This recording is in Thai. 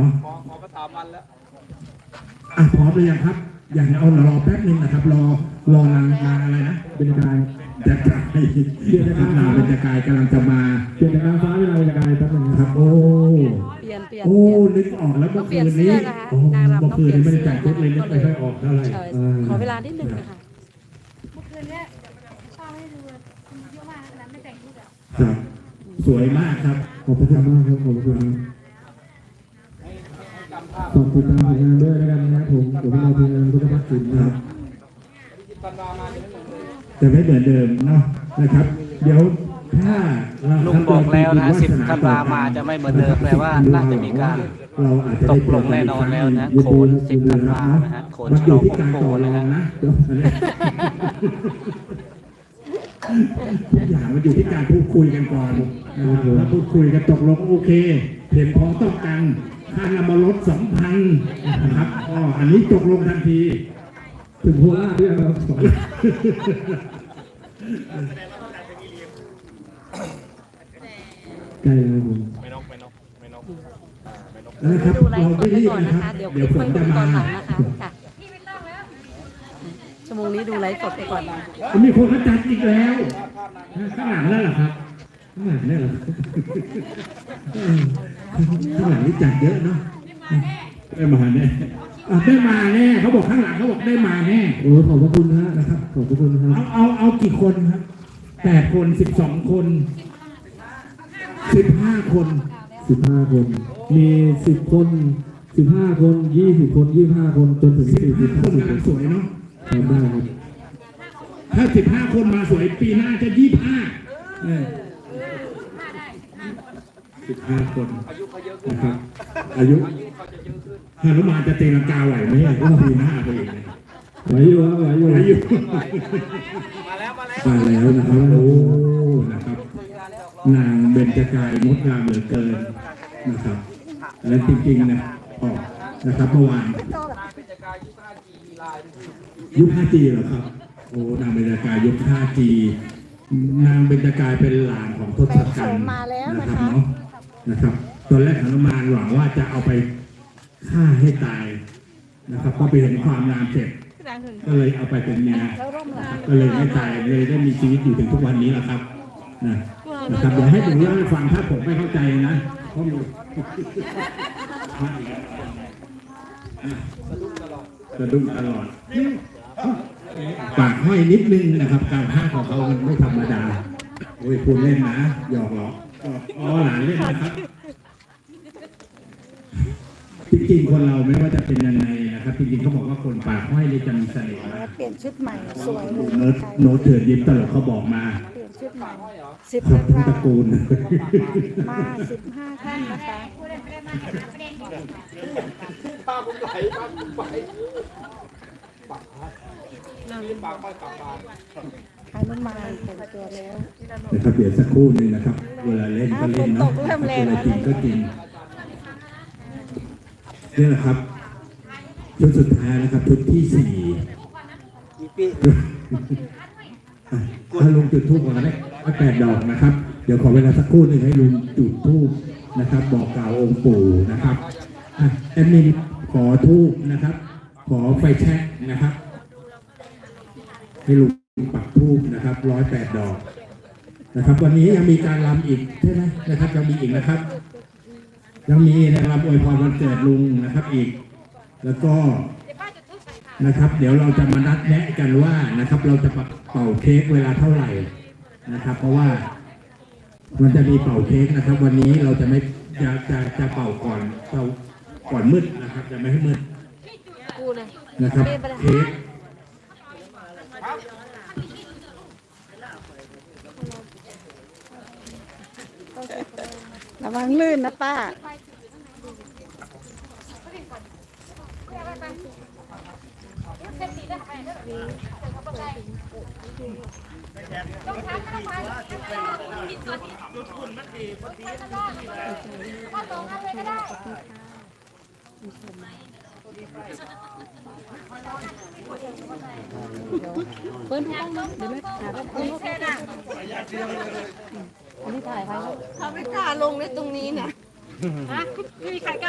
เนาะขอขอมาสามวันแล้วอะพร้อมหรือยังครับ อย่างเอารอแป๊บนึงนะครับ รอรอนางนางอะไรนะเป็นกายจะกายเดี๋ยวนะครับนางเป็นจะกายกำลังจะมาเปลี่ยนจากนางฟ้าเป็นนางเป็นจะกายแป๊บนึงนะครับ โอ้เปลี่ยนเปลี่ยน โอ้เปลี่ยนนึกออกแล้วเมื่อเปลี่คืยนนเสื้นี้อนะคะโอ้นางรำเมื่อคืนนี้ไม่ได้ต้องแต่งเปลี่ชุยดนเลยนึกเสื้ไม่อค่อยออกเท่าไหร่ใช่เออขอเวลานิดนึงนะคะ เมื่อคืนเนี้ยชอบให้ดูคนเยอะมากนะไม่แต่งรูปแบบครับสวยมากครับ ขอบคุณมากครับ ขอบคุณ ขอบคุณตามผลงานด้วยแล้วกันนะครับผมเดี๋ยวเราทีมงานพุทธพัฒน์ศิลป์นะครับตันวามายังไม่เหมือนเดิมจะไม่เหมือนเดิมเนาะนะครับ เดี๋ยวถ้าเราลุงบอกแล้วนะ10ธันวามาจะไม่เหมือนเดิมแปลว่าน่าจะมีการเราอาจจะตได้กลงแน่นอนแล้วนะโขน10ธันวานะฮะโขนมันอยู่ที่ฉลองการต่อรองนะเดี๋ยวอันนี้ทุกอย่างมันอยู่ที่การพูดคุยกันก่อนนะครับถ้าพูดคุยกันตกลงโอเค เห็นพ้องต้องกัน ถ้านำมาลดสองพันนะครับก็อันนี้ตกลงทันที ถึงโคราชด้วยเราสอนใกล้แล้วผมไม่นกไม่นกไม่นกอ่าไม่นกนะครับดูไลเราฟ์สดไม่ไปรีบก่อนนะนะครัคะบเดี๋ยวคเดี๋ลิยวปฝค่อนยจะดูตมาอนหลังนะคะค่ะพี่ไม่ต้องแล้วชั่วโมงนี้ดูไลฟ์สดไปก่อนมีคนเขาจัดอีกแล้วข้างหลังนั่นเหรอครับ ข้างหลังนี่นเหรอเออข้างหลังนี่จัดเยอะเนาะได้มาแน่อะได้มาแน่เขาบอกข้างหลังเขาบอกได้มาแน่โอ้ขอบพระคุณฮะนะครับขอบพระคุณครับเอาเอาเอากี่คนครับแปดคนสิบสองคนสิบห้าคนสิบห้าคน มีสิบคนสิบห้าคนยี่สิบคนยี่ห้าคนจนถึงสี่สิบห้าคนสวยเนาะทำได้ครับถ้าสิบห้าคนมาสวยปีหน้าจะยี่ห้า สิบห้าคนอายุเขาเยอะขึ้นนะครับ อายุอายุเขาจะเยอะขึ้นฮานุมานจะเตะลังกาไหวไหมก็ปีหน้าไปเองไหวอยู่ครับไหวอยู่ไหวอยู่มาแล้วมาแล้วมาแล้วนะครับโอ้นะครับ นางเบญจกายงดงามเหลือเกินนะครับ และจริงๆนะออกนะครับเมื่อวานเป็นจักรายยุค 5G มีลายด้วยยุค 5G เหรอครับโอ้นางเบญจกายยุค 5G นางเบญจกายเป็นหลานของทศกัณฐ์นะครับเนาะ นะครับ ตอนแรกหนุมานหวังว่าจะเอาไปฆ่าให้ตายนะครับพอไปเห็นความงามเสร็จก็เลยเอาไปเป็นเมียก็เลยไม่ตายเลยได้มีชีวิตอยู่ถึงทุกวันนี้แหละครับนะนะครับเดี๋ยวให้ผมเล่าให้ฟังถ้าผมไม่เข้าใจนะเพราะมีสะดุ้งตลอดปากห้อยนิดนึงนะครับ การห้าของเขามันไม่ธรรมดาโอ้ยคุณเล่นนะหยอกหรอก อ๋อหลานเล่นนะครับจริงๆคนเราไม่ว่าจะเป็นยังไงนะครับจริงๆเขาบอกว่าคนปากห้อยนี่จะมีเสน่ห์มากเปลี่ยนชุดใหม่สวยเลยโน้ตโน้ตเถื่อนยิ้มตลกเขาบอกมาเปลี่ยนชุดใหม่สิบขอบคุณตระกูลมาสิบห้าท่านนะคะภาพผมไหลภาพผมไป ปากยืนปากไปปากมาฮานุมานแต่งตัวแล้วนะครับเดี๋ยวสักครู่หนึงนะครับ เวลาเล่นก็เล่นเนาะฝนตกเริ่มแรงเวแล้ลาวจริงก็จริงนี่แหละครับชุดสุดท้ายนะครับชุดที่สี่มีปีอะถ้าลุงจุดทูบก่อนก็ได้ก็แปดดอกนะครับ เดี๋ยวขอเวลาสักครู่หนึ่งให้ลุงจุดทูบนะครับ บอกกล่าวองค์ปู่นะครับอะแอดมินขอทูบนะครับ ขอไฟแช็กนะครับ ให้ลุงปักทูบนะครับร้อยแปดดอกนะครับ วันนี้ยังมีการรำอีกใช่ไหมนะครับยังมีอีกนะครับ ยังมีนะครับอวยพรวันเกิดลุงนะครับอีก แล้วก็นะครับ เดี๋ยวเราจะมานัดแนะกันว่านะครับ เราจะเป่าเค้กเวลาเท่าไหร่นะครับ เพราะว่ามันจะมีเป่าเค้กนะครับ วันนี้เราจะไม่จะจะจะเป่าก่อนเป่าก่อนมืดนะครับ จะไม่ให้มืด กูเลยนะครับเค้กระวังลื่นนะป้า เปิ้ลทุกต้องเดี๋ยวไม่หาว่าเปิ้ลอันนี้ถ่ายใครเขาไม่กล้าลงเลยตรงนี้นะ ฮะไม่มีใครกล้า